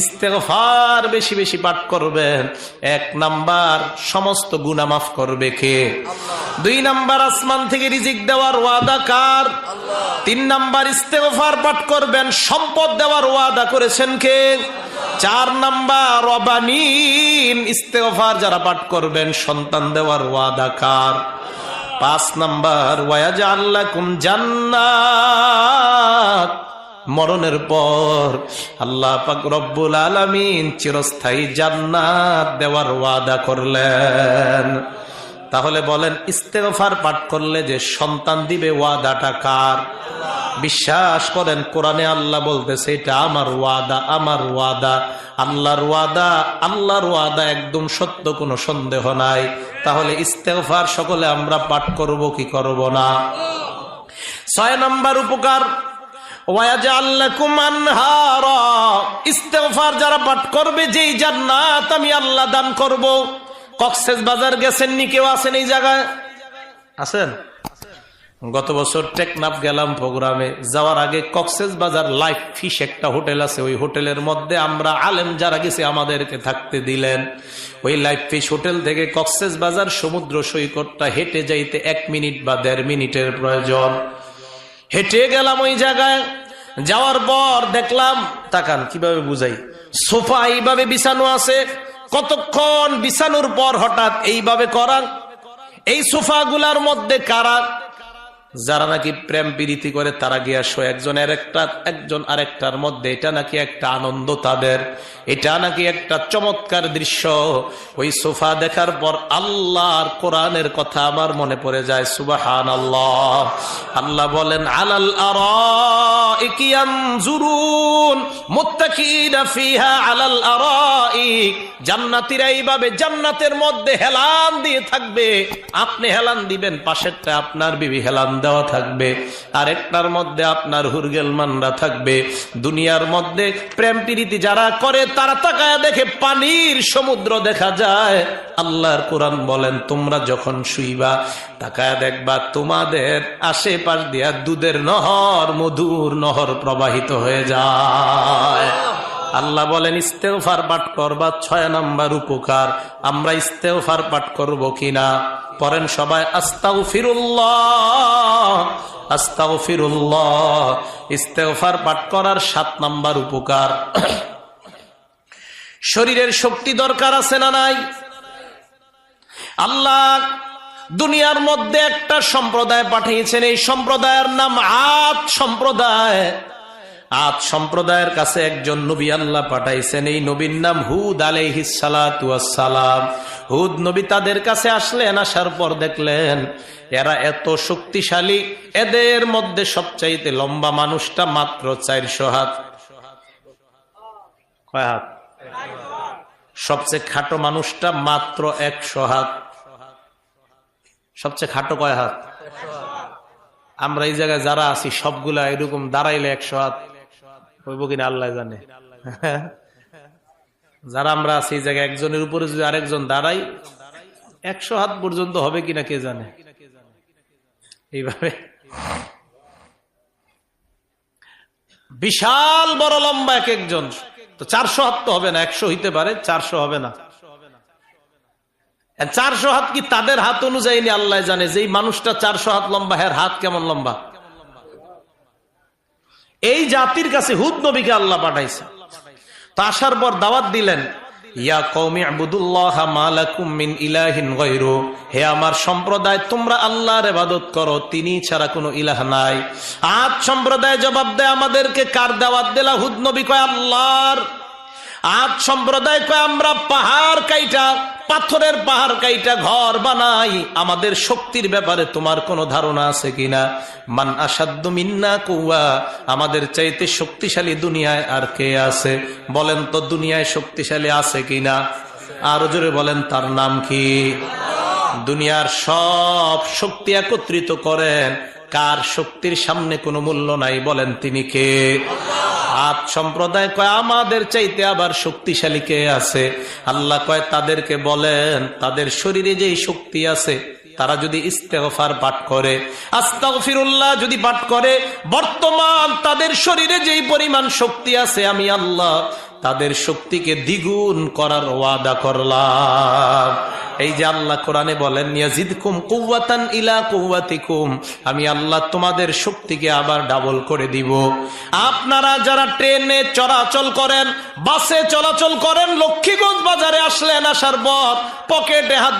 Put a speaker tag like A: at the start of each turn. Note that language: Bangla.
A: ইস্তেগফার বেশি বেশি পাঠ করবেন। এক নাম্বার সমস্ত গুনাহ মাফ করবে কে? দুই নাম্বার আসমান থেকে রিজিক দেওয়ার ওয়াদা কার? তিন নাম্বার ইস্তেগফার পাঠ করবেন সম্পদ দেওয়ার ওয়াদা করেছেন কে? চার নাম্বার রবানিন ইস্তেগফার যারা পাঠ করবেন সন্তান দেওয়ার ওয়াদা কার? পাঁচ নাম্বার ওয়াজা আল্লাহ কুম জান্নাত। মরণের পর আল্লাহ পাক রব্বুল আলমিন চিরস্থায়ী জান্নাত দেওয়ার ওয়াদা করলেন। তাহলে বলেন, ইস্তেগফার পাঠ করলে যে সন্তান দিবে ওয়াদাটা কার? বিশ্বাস করেন, কোরআনে আল্লাহ বলতেছে, এটা আমার ওয়াদা আমার ওয়াদা। আল্লাহর ওয়াদা আল্লাহর ওয়াদা একদম সত্য, কোনো সন্দেহ নাই। তাহলে ইস্তেফার সকলে আমরা পাঠ করব কি করব না? ছয় নম্বর উপকার ইস্তেফার যারা পাঠ করবে, যেই জান্নাত আমি আল্লাহ দান করব। কক্সেস বাজার গেছেন নি, কেউ আছেন এই জায়গায়? আছেন? গত বছর টেকনাফ গেলাম প্রোগ্রামে। যাওয়ার আগে কক্সেস বাজার লাইফ ফিশ একটা হোটেল আছে, ওই হোটেলের মধ্যে আমরা আলেম যারা গেছে আমাদেরকে থাকতে দিলেন। ওই লাইফ ফিশ হোটেল থেকে কক্সেস বাজার সমুদ্র সৈকতটা হেঁটে যাইতে এক মিনিট বা দেড় মিনিটের প্রয়োজন। হেঁটে গেলাম ওই জায়গায়। যাওয়ার পর দেখলাম, তাকান, কীভাবে বুঝাই? সোফা এইভাবে বিছানো আছে। কতক্ষণ বিছানোর পর হঠাৎ এইভাবে করা এই সোফা গুলার মধ্যে কারা যারা নাকি প্রেম প্রীতি করে, তারা গিয়া একজন আরেকটা, একজন আরেকটার মধ্যে, এটা নাকি একটা আনন্দ তাদের। এটা নাকি একটা চমৎকার দৃশ্য। ওই সোফা দেখার পর আল্লাহর কোরআনের কথা আমার মনে পড়ে যায় সুবাহান আল্লাহ আল্লাহ বলেন, আলাল মুত্তাকিনা আলাল আরাইক। জান্নাতীরা এইভাবে জান্নাতের মধ্যে হেলান দিয়ে থাকবে। আপনি হেলান দিবেন, পাশেরটা আপনার বিবি হেলান দেওয়া থাকবে। আরেকটার মধ্যে আপনার হুরগেল মানরা থাকবে। দুনিয়ার মধ্যে প্রেম প্রীতি যারা করে, তারা তাকায় দেখে পানির সমুদ্র দেখা যায়। আল্লাহর কোরআন বলেন, তোমরা যখন শুইবা, তাকায় দেখবা, তোমাদের আশেপাশ দিয়া দুধের নহর, মধুর নহর প্রবাহিত হয়ে যায়। আল্লাহ বলেন ইস্তেফার পাঠ করবা, ছয় নাম্বার উপকার। আমরা ইস্তেফার পাঠ করব কিনা? পড়েন সবাই আস্তাও ফিরুল্লাহ আস্তাও ফিরুল্লাহ ইস্তেফার পাঠ করার সাত নাম্বার উপকার। শরীরের শক্তি দরকার আছে না নাই? আল্লাহ দুনিয়ার মধ্যে একটা সম্প্রদায় পাঠিয়েছেন, এই সম্প্রদায়ের নাম আদ সম্প্রদায়। আদ সম্প্রদায়ের কাছে একজন নবী আল্লাহ পাঠাইছেন, এই নবীর নাম হুদ আলাইহিসালাম হুদ নবী তাদের কাছে আসলেন, আসার পর দেখলেন, এরা এত শক্তিশালী, এদের মধ্যে সবচাইতে লম্বা মানুষটা মাত্র চারশো হাত। হাত? সবচেয়ে খাটো মানুষটা মাত্র একশো হাত। সবচেয়ে খাটো কয় হাত? আমরা এই জায়গায় যারা আছি, সবগুলা এরকম দাঁড়াইলে একশো হাত। হইব কিনা আল্লাহ জানে। যারা আমরা আছি, এই জায়গায় একজনের উপরে যদি আরেকজন দাঁড়াই, একশো হাত পর্যন্ত হবে কিনা কে জানে? এইভাবে। বিশাল বড় লম্বা এক একজন। তো চারশো হাত তো হবে না, একশো হইতে পারে, চারশো হবে না। চারশো হাত কি তাদের হাত অনুযায়ী আল্লাহ জানে? যে মানুষটা চারশো হাত লম্বা হ্যার হাত কেমন লম্বা? এই জাতির কাছে হুদ নবীকে আল্লাহ পাঠাইছে। তা আসার পর দাওয়াত দিলেন, ইয়া কৌমি আবুদুল্লাহ হে আমার সম্প্রদায়, তোমরা আল্লাহর করো, তিনি ছাড়া কোনো নাই। সম্প্রদায় জবাব দেয়, আমাদেরকে কার দাওয়াত দিলা? হুদ নবী কয়, আল্লাহর আজ সম্প্রদায় কয়, আমরা পাহাড় কাইটা, পাথরের পাহাড় কাইটা ঘর বানাই। আমাদের শক্তির ব্যাপারে তোমার কোনো ধারণা আছে কিনা? মান আসাধ্য মিন্না কুয়া আমাদের চাইতে শক্তিশালী দুনিয়ায় আর কে আছে? বলেন তো, দুনিয়ায় শক্তিশালী আছে কিনা? আরও জোরে বলেন, তার নাম কি? দুনিয়ার সব শক্তি একত্রিত করেন। কার শক্তির সামনে কোনো মূল্য নাই, বলেন তিনি কে? আদ সম্প্রদায় কয়, আমাদের চাইতে আবার শক্তিশালী কে আছে? আল্লাহ কয়, তাদেরকে বলেন, তাদের শরীরে যেই শক্তি আছে, তারা যদি ইস্তেফার পাঠ করে, আস্তাগফিরুল্লাহ যদি পাঠ করে, বর্তমান তাদের শরীরে যেই পরিমাণ শক্তি আছে, আমি আল্লাহ তাদের শক্তিকে দ্বিগুণ করার ওয়াদা করলাম। এই যে আল্লাহ কোরআনে বলেন ইলা আমি আল্লাহ তোমাদের শক্তিকে আবার ডাবল করে দিব। আপনারা যারা ট্রেনে চলাচল করেন, বাসে চলাচল করেন, লক্ষ্মীগঞ্জ বাজারে আসলেন, আসার পর পকেটে হাত